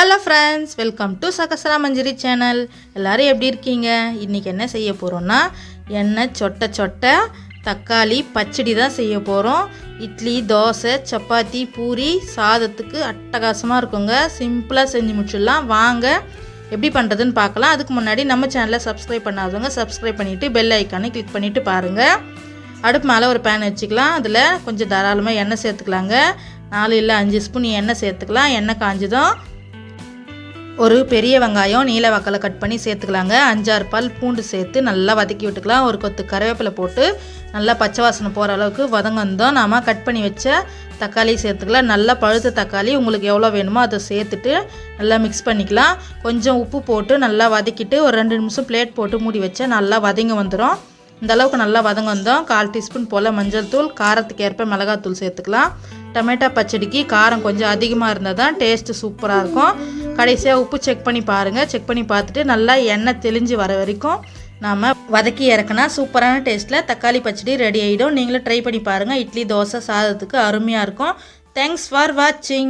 Hello friends welcome to சகசரா Manjari channel எல்லோரும் எப்படி இருக்கீங்க? இன்றைக்கி என்ன செய்ய போகிறோன்னா எண்ணெய் சொட்ட சொட்ட தக்காளி பச்சடி தான் செய்ய போகிறோம் இட்லி தோசை சப்பாத்தி பூரி சாதத்துக்கு அட்டகாசமாக இருக்குங்க. சிம்பிளாக செஞ்சு முடிச்சிடலாம். வாங்க எப்படி பண்ணுறதுன்னு பார்க்கலாம். அதுக்கு முன்னாடி நம்ம சேனலை சப்ஸ்கிரைப் பண்ணாதவங்க சப்ஸ்கிரைப் பண்ணிவிட்டு பெல் ஐக்கானை கிளிக் பண்ணிவிட்டு பாருங்கள் அடுப்பு மேலே ஒரு பேன் வச்சுக்கலாம். அதில் கொஞ்சம் தாராளமாக எண்ணெய் சேர்த்துக்கலாங்க. நாலு இல்லை அஞ்சு ஸ்பூன் எண்ணெய் சேர்த்துக்கலாம். எண்ணெய் காஞ்சதும் ஒரு பெரிய வெங்காயம் நீல வக்கலை கட் பண்ணி சேர்த்துக்கலாங்க. அஞ்சாறு பால் பூண்டு சேர்த்து நல்லா வதக்கி விட்டுக்கலாம். ஒரு கொத்து கருவேப்பிலை போட்டு நல்லா பச்சை வாசனை போகிற அளவுக்கு வதங்கந்தோம் நாம் கட் பண்ணி வச்ச தக்காளி சேர்த்துக்கலாம். நல்லா பழுத்த தக்காளி உங்களுக்கு எவ்வளோ வேணுமோ அதை சேர்த்துட்டு நல்லா மிக்ஸ் பண்ணிக்கலாம். கொஞ்சம் உப்பு போட்டு நல்லா வதக்கிட்டு ஒரு ரெண்டு நிமிஷம் பிளேட் போட்டு மூடி வச்சா நல்லா வதங்கி வந்துடும் இந்த அளவுக்கு நல்லா வதங்க வந்தோம் கால் டீஸ்பூன் போல் மஞ்சள் தூள் காரத்துக்கு ஏற்ப மிளகாத்தூள் சேர்த்துக்கலாம். டொமேட்டோ பச்சடிக்கு காரம் கொஞ்சம் அதிகமாக இருந்தால் தான் டேஸ்ட்டு சூப்பராக இருக்கும். கடைசியாக உப்பு செக் பண்ணி பாருங்கள் செக் பண்ணி பார்த்துட்டு நல்லா எண்ணெய் தெளிஞ்சு வர வரைக்கும் நாம் வதக்கி இறக்குனா சூப்பரான டேஸ்ட்டில் தக்காளி பச்சடி ரெடி ஆகிடும் நீங்களும் ட்ரை பண்ணி பாருங்கள் இட்லி தோசை சாதத்துக்கு அருமையாக இருக்கும். தேங்க்ஸ் ஃபார் வாட்சிங்